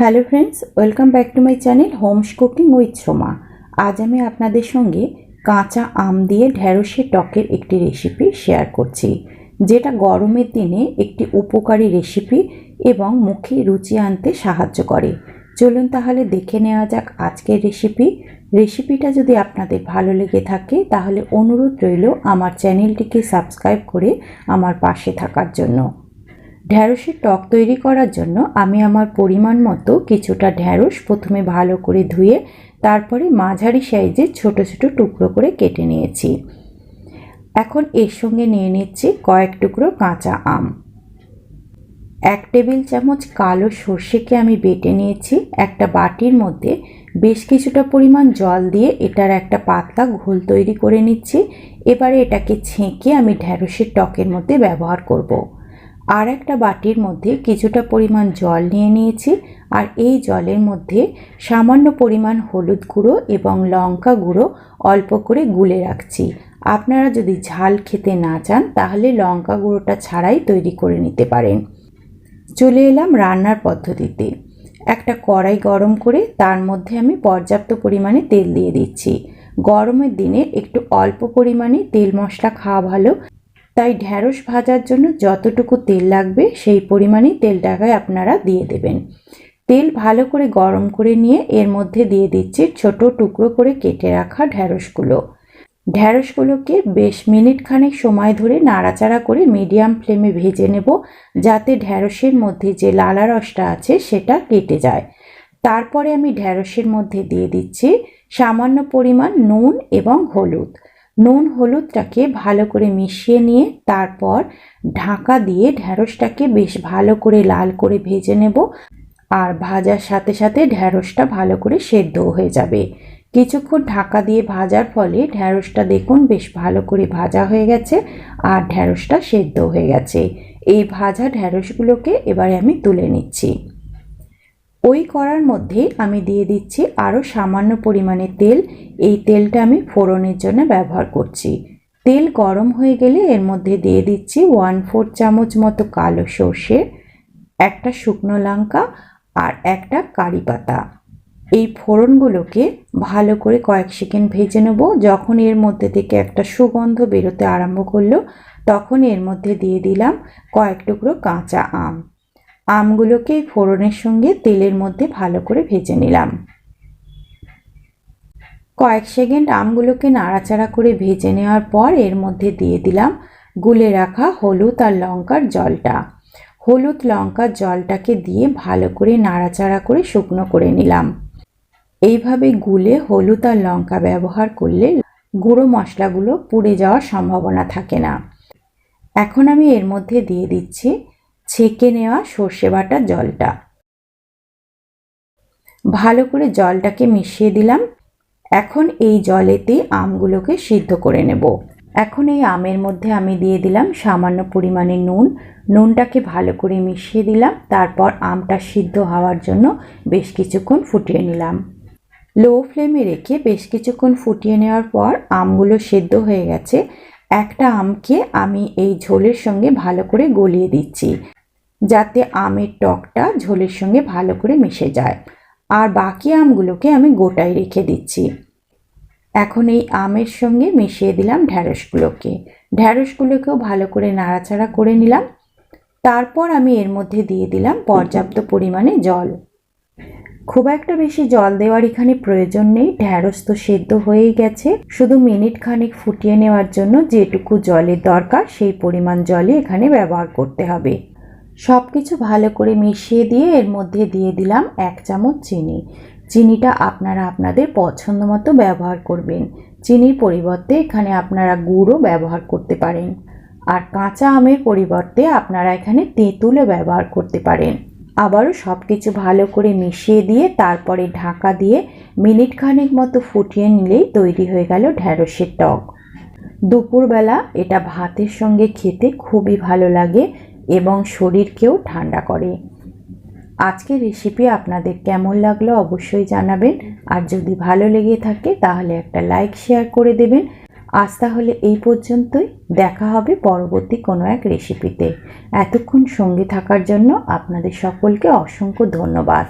Hello friends, welcome back to my channel homes cooking with Soma. আজ আমি আপনাদের সঙ্গে কাঁচা আম দিয়ে ঢ্যাঁড়সের টকের একটি রেসিপি শেয়ার করছি, যেটা গরমের দিনে একটি উপকারী রেসিপি এবং মুখে রুচি আনতে সাহায্য করে। চলুন তাহলে দেখে নেওয়া যাক আজকের রেসিপি রেসিপিটা যদি আপনাদের ভালো লেগে থাকে, তাহলে অনুরোধ রইল আমার চ্যানেলটিকে সাবস্ক্রাইব করে আমার পাশে থাকার জন্য। ঢ্যাঁড়সের টক তৈরি করার জন্য আমি আমার পরিমাণ মতো কিছুটা ঢ্যাঁড়স প্রথমে ভালো করে ধুয়ে তারপরে মাঝারি সাইজে ছোট ছোট টুকরো করে কেটে নিয়েছি। এখন এর সঙ্গে নিয়ে নিচ্ছি কয়েক টুকরো কাঁচা আম। এক টেবিল চামচ কালো সর্ষেকে আমি বেটে নিয়েছি একটা বাটির মধ্যে বেশ কিছুটা পরিমাণ জল দিয়ে এটার একটা পাতলা ঘোল তৈরি করে নিচ্ছি। এবারে এটাকে ছেঁকে আমি ঢ্যাঁড়সের টকের মধ্যে ব্যবহার করব। আর একটা বাটির মধ্যে কিছুটা পরিমাণ জল নিয়ে নিয়েছি। আর এই জলের মধ্যে সামান্য পরিমাণ হলুদ গুঁড়ো এবং লঙ্কা গুঁড়ো অল্প করে গুলে রাখছি। আপনারা যদি ঝাল খেতে না চান, তাহলে লঙ্কা গুঁড়োটা ছাড়াই তৈরি করে নিতে পারেন। চলে এলাম রান্নার পদ্ধতিতে। একটা কড়াই গরম করে তার মধ্যে আমি পর্যাপ্ত পরিমাণে তেল দিয়ে দিচ্ছি। গরমের দিনে একটু অল্প পরিমাণে তেল মশলা খাওয়া ভালো তাই ঢ্যাঁড়স ভাজার জন্য যতটুকু তেল লাগবে সেই পরিমাণেই তেলটাকে আপনারা দিয়ে দেবেন। তেল ভালো করে গরম করে নিয়ে এর মধ্যে দিয়ে দিচ্ছি ছোট টুকরো করে কেটে রাখা ঢ্যাঁড়সগুলো ঢ্যাঁড়সগুলোকে বেশ মিনিট খানেক সময় ধরে নাড়াচাড়া করে মিডিয়াম ফ্লেমে ভেজে নেব যাতে ঢ্যাঁড়সের মধ্যে যে লালা রসটা আছে সেটা কেটে যায়। তারপরে আমি ঢ্যাঁড়সের মধ্যে দিয়ে দিচ্ছি সামান্য পরিমাণ নুন এবং হলুদ। নুন হলুদটাকে ভালো করে মিশিয়ে নিয়ে তারপর ঢাকা দিয়ে ঢ্যাঁড়সটাকে বেশ ভালো করে লাল করে ভেজে নেব। আর ভাজার সাথে সাথে ঢ্যাঁড়সটা ভালো করে সেদ্ধ হয়ে যাবে। কিছুক্ষণ ঢাকা দিয়ে ভাজার ফলে ঢ্যাঁড়সটা দেখুন বেশ ভালো করে ভাজা হয়ে গেছে আর ঢ্যাঁড়সটা সেদ্ধ হয়ে গেছে। এই ভাজা ঢ্যাঁড়সগুলোকে এবারে আমি তুলে নিচ্ছি। ওই কড়ার মধ্যে আমি দিয়ে দিচ্ছি আরও সামান্য পরিমাণে তেল। এই তেলটা আমি ফোড়নের জন্য ব্যবহার করছি। তেল গরম হয়ে গেলে এর মধ্যে দিয়ে দিচ্ছি ওয়ান ফোর চামচ মতো কালো সর্ষে, একটা শুকনো লঙ্কা আর একটা কারি পাতা। এই ফোড়নগুলোকে ভালো করে কয়েক সেকেন্ড ভেজে নেব। যখন এর মধ্যে থেকে একটা সুগন্ধ বেরোতে আরম্ভ করল, তখন এর মধ্যে দিয়ে দিলাম কয়েক টুকরো কাঁচা আম। আমগুলোকে ফোড়নের সঙ্গে তেলের মধ্যে ভালো করে ভেজে নিলাম। কয়েক সেকেন্ড আমগুলোকে নাড়াচাড়া করে ভেজে নেওয়ার পর এর মধ্যে দিয়ে দিলাম গুলে রাখা হলুদ আর লঙ্কার জলটা। হলুদ লঙ্কার জলটাকে দিয়ে ভালো করে নাড়াচাড়া করে শুকনো করে নিলাম। এইভাবে গুলে হলুদ আর লঙ্কা ব্যবহার করলে গুঁড়ো মশলাগুলো পুড়ে যাওয়ার সম্ভাবনা থাকে না। এখন আমি এর মধ্যে দিয়ে দিচ্ছি ছেঁকে নেওয়া সর্ষে বাটার জলটা। ভালো করে জলটাকে মিশিয়ে দিলাম। এখন এই জলেতে আমগুলোকে সিদ্ধ করে নেব। এখন এই আমের মধ্যে আমি দিয়ে দিলাম সামান্য পরিমাণে নুন। নুনটাকে ভালো করে মিশিয়ে দিলাম। তারপর আমটা সিদ্ধ হওয়ার জন্য বেশ কিছুক্ষণ ফুটিয়ে নিলাম। লো ফ্লেমে রেখে বেশ কিছুক্ষণ ফুটিয়ে নেওয়ার পর আমগুলো সেদ্ধ হয়ে গেছে। একটা আমকে আমি এই ঝোলের সঙ্গে ভালো করে গলিয়ে দিচ্ছি। যাতে আমের টকটা ঝোলের সঙ্গে ভালো করে মিশে যায়। আর বাকি আমগুলোকে আমি গোটায় রেখে দিচ্ছি। এখন এই আমের সঙ্গে মিশিয়ে দিলাম ঢ্যাঁড়সগুলোকে ঢ্যাঁড়সগুলোকেও ভালো করে নাড়াচাড়া করে নিলাম। তারপর আমি এর মধ্যে দিয়ে দিলাম পর্যাপ্ত পরিমাণে জল। খুব একটা বেশি জল দেওয়ার এখানে প্রয়োজন নেই। ঢ্যাঁড়স তো সেদ্ধ হয়েই গেছে। শুধু মিনিট খানিক ফুটিয়ে নেওয়ার জন্য যেটুকু জলের দরকার সেই পরিমাণ জলে এখানে ব্যবহার করতে হবে। সব কিছু ভালো করে মিশিয়ে দিয়ে এর মধ্যে দিয়ে দিলাম এক চামচ চিনি। চিনিটা আপনারা আপনাদের পছন্দ মতো ব্যবহার করবেন। চিনির পরিবর্তে এখানে আপনারা গুঁড়ও ব্যবহার করতে পারেন। আর কাঁচা আমের পরিবর্তে আপনারা এখানে তেঁতুলও ব্যবহার করতে পারেন। আবারও সব কিছু ভালো করে মিশিয়ে দিয়ে তারপরে ঢাকা দিয়ে মিনিট খানেক মতো ফুটিয়ে নিলেই তৈরি হয়ে গেল ঢ্যাঁড়সের টক। দুপুরবেলা এটা ভাতের সঙ্গে খেতে খুবই ভালো লাগে। এবং শরীরকেও ঠান্ডা করে। আজকের রেসিপি আপনাদের কেমন লাগল অবশ্যই জানাবেন। আর যদি ভালো লেগে থাকে, তাহলে একটা লাইক শেয়ার করে দেবেন। আজ তাহলে এই পর্যন্তই। দেখা হবে পরবর্তী কোনো এক রেসিপিতে এতক্ষণ সঙ্গে থাকার জন্য আপনাদের সকলকে অসংখ্য ধন্যবাদ।